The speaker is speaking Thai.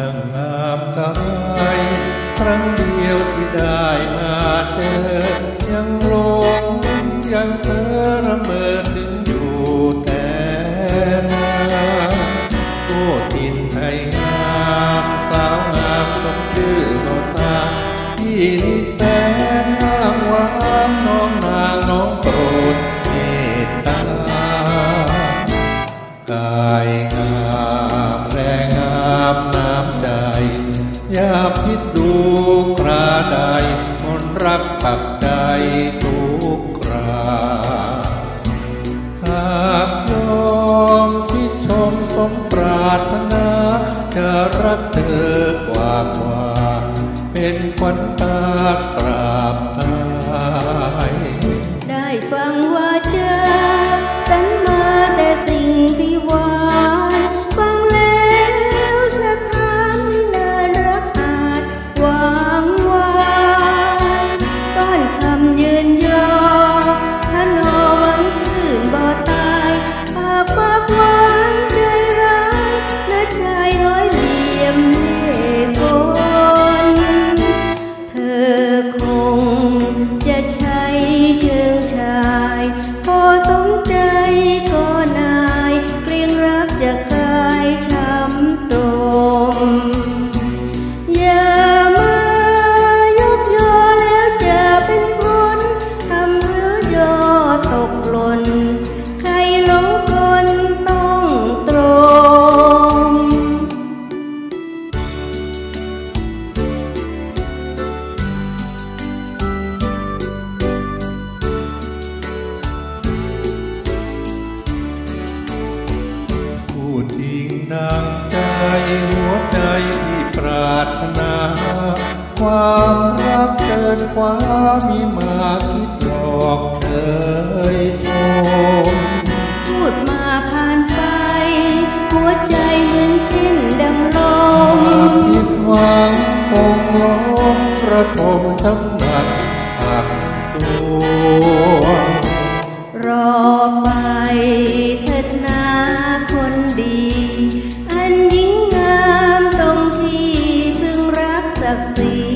ช่างงามกายครั้งเดียวที่ได้มาเจอ ยังหลงยังเธอระเมอถึงอยู่แต่นาโอ้ทินไทยงามสาวงามสมชื่อโนซาที่ รักปักใจทุกคราหากยอมที่ชมสมปรารถนา จะรักเธอกว่ากว่า เป็นควันตากราบตาย ได้ฟังว่าเจอำยืนยอถ้านอหวังชื่นบ่ตายปากปากหวานใจร้ายและชายร้อยเหลี่ยมเล่ห์กลเธอคงจะใช้เชิงชาย พอสมใจารถนา ความรักเกินความมีมาคิดหลอกเคยโทมพูดมาผ่านไป หัวใจเหมือนทิ้นดำลงผิดหวังคงร้องกระทมทั้งนักอักสู้ of sea.